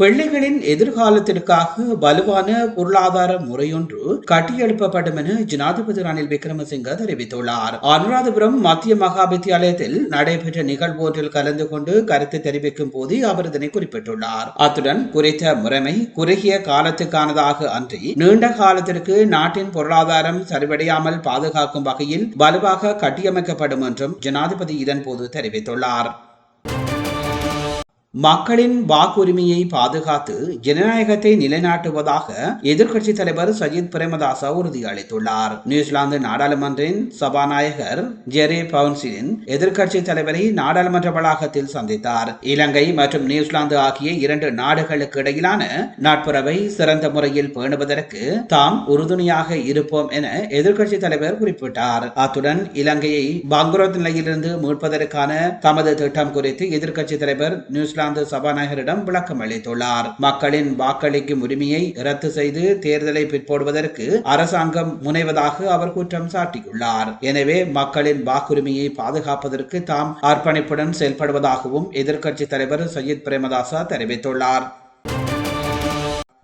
பிள்ளைகளின் எதிர்காலத்திற்காக வலுவான பொருளாதார முறையொன்று கட்டியெழுப்பப்படும் என ஜனாதிபதி ரணில் விக்ரமசிங்க தெரிவித்துள்ளார். அனுராதபுரம் மத்திய மகா வித்தியாலயத்தில் நடைபெற்ற நிகழ்வு ஒன்றில் கலந்து கொண்டு கருத்து தெரிவிக்கும் போது அவர் இதனை குறிப்பிட்டுள்ளார். அத்துடன் குறித்த முறைமை குறுகிய காலத்துக்கானதாக அன்றி நீண்ட காலத்திற்கு நாட்டின் பொருளாதாரம் சரிவடையாமல் பாதுகாக்கும் வகையில் வலுவாக கட்டியமைக்கப்படும் என்றும் ஜனாதிபதி இதன்போது தெரிவித்துள்ளார். மக்களின் வாக்குரிமையை பாதுகாத்து ஜனநாயகத்தை நிலைநாட்டுவதாக எதிர்க்கட்சித் தலைவர் சஜித் பிரேமதாசா உறுதியளித்துள்ளார் நியூசிலாந்து நாடாளுமன்றின் சபாநாயகர் ஜெரே பவுன்சிலின் எதிர்க்கட்சித் தலைவரை நாடாளுமன்ற வளாகத்தில் சந்தித்தார். இலங்கை மற்றும் நியூசிலாந்து ஆகிய இரண்டு நாடுகளுக்கு இடையிலான நட்புறவை சிறந்த முறையில் பேணுவதற்கு தாம் உறுதுணையாக இருப்போம் என எதிர்க்கட்சித் தலைவர் குறிப்பிட்டார். அத்துடன் இலங்கையை பங்குரோத் நிலையிலிருந்து மீட்பதற்கான தமது திட்டம் குறித்து எதிர்க்கட்சித் தலைவர் நியூசிலாந்து நியூசிலாந்து சபாநாயகரிடம் விளக்கம் அளித்துள்ளார். மக்களின் வாக்களிக்கும் உரிமையை ரத்து செய்து தேர்தலை பிற்போடுவதற்கு அரசாங்கம் முனைவதாக அவர் குற்றம் சாட்டியுள்ளார். எனவே மக்களின் வாக்குரிமையை பாதுகாப்பதற்கு தாம் அர்ப்பணிப்புடன் செயல்படுவதாகவும் எதிர்க்கட்சி தலைவர் சையீத் பிரேமதாசா தெரிவித்துள்ளார்.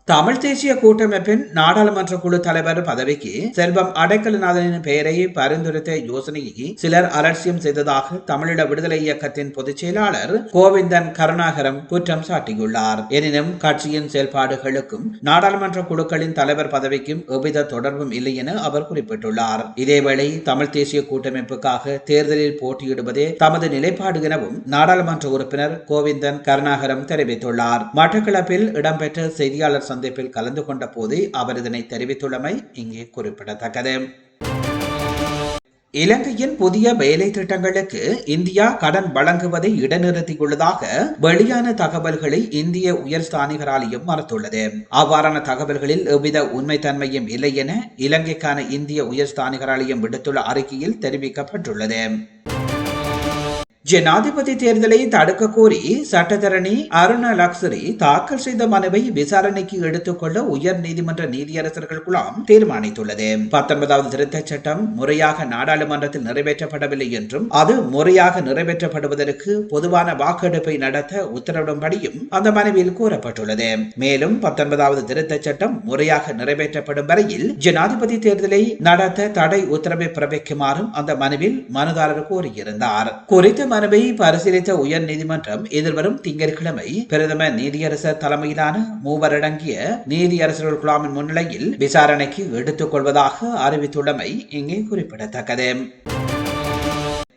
தமிழ் தேசிய கூட்டமைப்பின் நாடாளுமன்ற குழு தலைவர் பதவிக்கு செல்வம் அடைக்கலநாதனின் பெயரை பரிந்துரைத்த யோசனையை சிலர் அலட்சியம் செய்ததாக தமிழீழ விடுதலை இயக்கத்தின் பொதுச் செயலாளர் கோவிந்தன் கருணாகரம் குற்றம் சாட்டியுள்ளார். எனினும் கட்சியின் செயல்பாடுகளுக்கும் நாடாளுமன்ற குழுக்களின் தலைவர் பதவிக்கும் எவ்வித தொடர்பும் இல்லை என அவர் குறிப்பிட்டுள்ளார். இதேவேளை தமிழ் தேசிய கூட்டமைப்புக்காக தேர்தலில் போட்டியிடுவதே தமது நிலைப்பாடு எனவும் நாடாளுமன்ற உறுப்பினர் கோவிந்தன் கருணாகரம் தெரிவித்துள்ளார். மட்டக்களப்பில் இடம்பெற்ற செய்தியாளர் சந்திப்பில் கலந்து கொண்ட போது அவர் இதனை தெரிவித்துள்ளமை இங்கே குறிப்பிடத்தக்கது. இலங்கையின் புதிய வேலை திட்டங்களுக்கு இந்தியா கடன் வழங்குவதை இடைநிறுத்தியுள்ளதாக வெளியான தகவல்களை இந்திய உயர் ஸ்தானிகராலையும் மறுத்துள்ளது. அவ்வாறான தகவல்களில் எவ்வித உண்மைத்தன்மையும் இல்லை என இலங்கைக்கான இந்திய உயர்ஸ்தானிகராலயம் விடுத்துள்ள அறிக்கையில் தெரிவிக்கப்பட்டுள்ளது. ஜனாதிபதி தேர்தலை தடுக்க கோரி சட்டத்தரணி அருண லக்ஸரி தாக்கல் செய்த மனுவை விசாரணைக்கு எடுத்துக்கொள்ள உயர் நீதிமன்ற நீதியரசர்கள் குழாம் தீர்மானித்துள்ளது. பத்தொன்பதாவது திருத்தச் சட்டம் முறையாக நாடாளுமன்றத்தில் நிறைவேற்றப்படவில்லை என்றும் அது முறையாக நிறைவேற்றப்படுவதற்கு பொதுவான வாக்கெடுப்பை நடத்த உத்தரவிடும்படியும் அந்த மனுவில் கூறப்பட்டுள்ளது. மேலும் பத்தொன்பதாவது திருத்தச் சட்டம் முறையாக நிறைவேற்றப்படும் வரையில் ஜனாதிபதி தேர்தலை நடத்த தடை உத்தரவை பிறப்பிக்குமாறும் அந்த மனுவில் மனுதாரர் கோரியிருந்தார். குறித்த மனுவை பரிசீலித்த உயர் நீதிமன்றம் எதிர்வரும் திங்கட்கிழமை பிரதம நீதியரசர் தலைமையிலான மூவரடங்கிய நீதியரசர்கள் குழாமின் முன்னிலையில் விசாரணைக்கு எடுத்துக் கொள்வதாக அறிவித்துள்ளமை இங்கே குறிப்பிடத்தக்கது.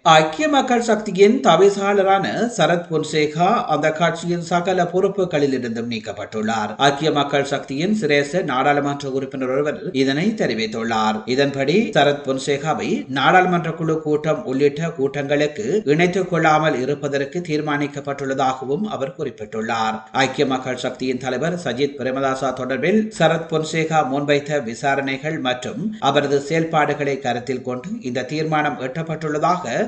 ஐக்கிய மக்கள் சக்தியின் தவிசாளரான சரத் பொன்சேகா அந்த கட்சியின் சகல பொறுப்புகளில் இருந்தும் நீக்கப்பட்டுள்ளார். ஐக்கிய மக்கள் சக்தியின் சிரேச நாடாளுமன்ற உறுப்பினர் ஒருவர் இதனை தெரிவித்துள்ளார். இதன்படி சரத் பொன்சேகாவை நாடாளுமன்ற குழு கூட்டம் உள்ளிட்ட கூட்டங்களுக்கு இணைத்துக் கொள்ளாமல் இருப்பதற்கு தீர்மானிக்கப்பட்டுள்ளதாகவும் அவர் குறிப்பிட்டுள்ளார். ஐக்கிய மக்கள் சக்தியின் தலைவர் சஜித் பிரேமதாசா தொடர்பில் சரத் பொன்சேகா முன்வைத்த விசாரணைகள் மற்றும் அவரது செயல்பாடுகளை கருத்தில் கொண்டு இந்த தீர்மானம் எட்டப்பட்டுள்ளதாக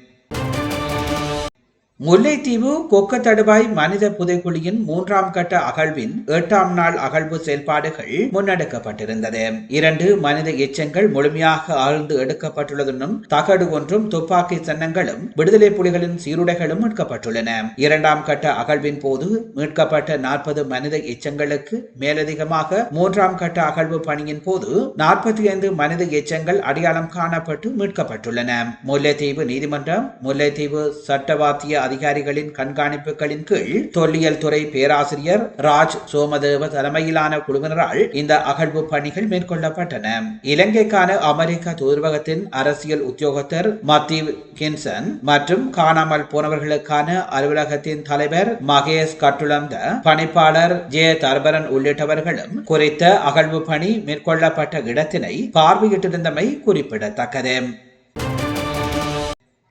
முல்லைத்தீவு கொக்க தடுவாய் மனித புதைக்குழியின் மூன்றாம் கட்ட அகழ்வின் எட்டாம் நாள் அகழ்வு செயல்பாடுகள் முன்னெடுக்கப்பட்டிருந்தது. இரண்டு மனித எச்சங்கள் முழுமையாக ஆழ்ந்து எடுக்கப்பட்டுள்ளதுடன் தகடு ஒன்றும் துப்பாக்கி சின்னங்களும் விடுதலை புலிகளின் சீருடைகளும் மீட்கப்பட்டுள்ளன. இரண்டாம் கட்ட அகழ்வின் போது மீட்கப்பட்ட நாற்பது மனித எச்சங்களுக்கு மேலதிகமாக மூன்றாம் கட்ட அகழ்வு பணியின் போது நாற்பத்தி ஐந்து மனித எச்சங்கள் அடையாளம் காணப்பட்டு மீட்கப்பட்டுள்ளன. முல்லைத்தீவு நீதிமன்றம் முல்லைத்தீவு சட்டவாத்திய அதிகாரிகளின் கண்காணிப்புகளின் கீழ் தொல்லியல் துறை பேராசிரியர் ராஜ் சோமதேவ தலைமையிலான குழுவினரால் இந்த அகழ்வு பணிகள் மேற்கொள்ளப்பட்டன. இலங்கைக்கான அமெரிக்க தூதரகத்தின் அரசியல் உத்தியோகத்தர் மத்தீவ் கின்சன் மற்றும் காணாமல் போனவர்களுக்கான அலுவலகத்தின் தலைவர் மகேஷ் கட்டுளந்த பணிப்பாளர் ஜே தர்பரன் உள்ளிட்டவர்களும் குறித்த அகழ்வு பணி மேற்கொள்ளப்பட்ட இடத்தினை பார்வையிட்டிருந்தமை குறிப்பிடத்தக்கது.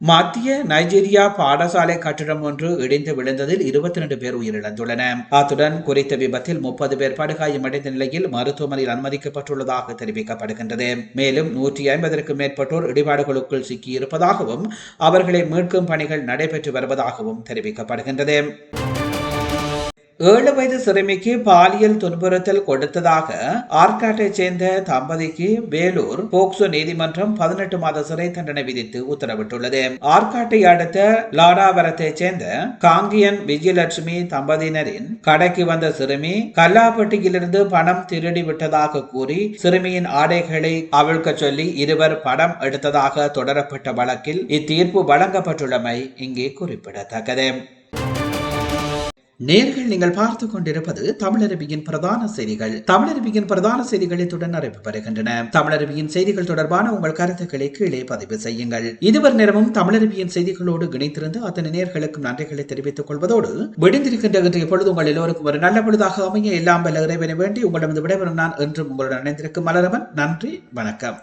மத்திய நைஜீரியா பாடசாலை கட்டிடம் ஒன்று இடிந்து விழுந்ததில் இருபத்தி ரெண்டு பேர் உயிரிழந்துள்ளனர். அத்துடன் குறித்த விபத்தில் முப்பது பேர் படுகாயமடைந்த நிலையில் மருத்துவமனையில் அனுமதிக்கப்பட்டுள்ளதாக தெரிவிக்கப்படுகின்றது. மேலும் நூற்றி ஐம்பதற்கும் மேற்பட்டோர் இடிபாடுகளுக்குள் சிக்கியிருப்பதாகவும் அவர்களை மீட்கும் பணிகள் நடைபெற்று வருவதாகவும் தெரிவிக்கப்படுகின்றது. ஏழு வயது சிறுமிக்கு பாலியல் துன்புறுத்தல் கொடுத்ததாக ஆற்காட்டைச் சேர்ந்த தம்பதிக்கு வேலூர் போக்சோ நீதிமன்றம் பதினெட்டு மாத சிறை தண்டனை விதித்து உத்தரவிட்டுள்ளது. ஆற்காட்டை அடுத்த லாடாவரத்தைச் சேர்ந்த காங்கியன் விஜயலட்சுமி தம்பதியினரின் கடைக்கு வந்த சிறுமி கல்லாப்பட்டியிலிருந்து பணம் திருடி விட்டதாக கூறி சிறுமியின் ஆடைகளை அவிழ்க்க சொல்லி இருவர் படம் எடுத்ததாக தொடரப்பட்ட வழக்கில் இத்தீர்ப்பு வழங்கப்பட்டுள்ளமை இங்கே குறிப்பிடத்தக்கது. நேர்கள் நீங்கள் பார்த்து கொண்டிருப்பது தமிழருவியின் பிரதான செய்திகள். தமிழருவியின் பிரதான செய்திகள் இத்துடன் நிறைவு பெறுகின்றன. தமிழருவியின் செய்திகள் தொடர்பான உங்கள் கருத்துக்களை கீழே பதிவு செய்யுங்கள். இதுவர் நேரமும் தமிழருவியின் செய்திகளோடு இணைத்திருந்து அத்தனை நேர்களுக்கும் நன்றிகளை தெரிவித்துக் கொள்வதோடு விடுந்திருக்கின்ற இன்றைய பொழுது உங்கள் எல்லோருக்கும் ஒரு நல்ல பொழுதாக அமைய எல்லாம் வல்ல இறைவனை வேண்டி உங்களிடம் விடைபெறும் நான் என்றும் உங்களுடன் இணைந்திருக்கும் மலரவன். நன்றி வணக்கம்.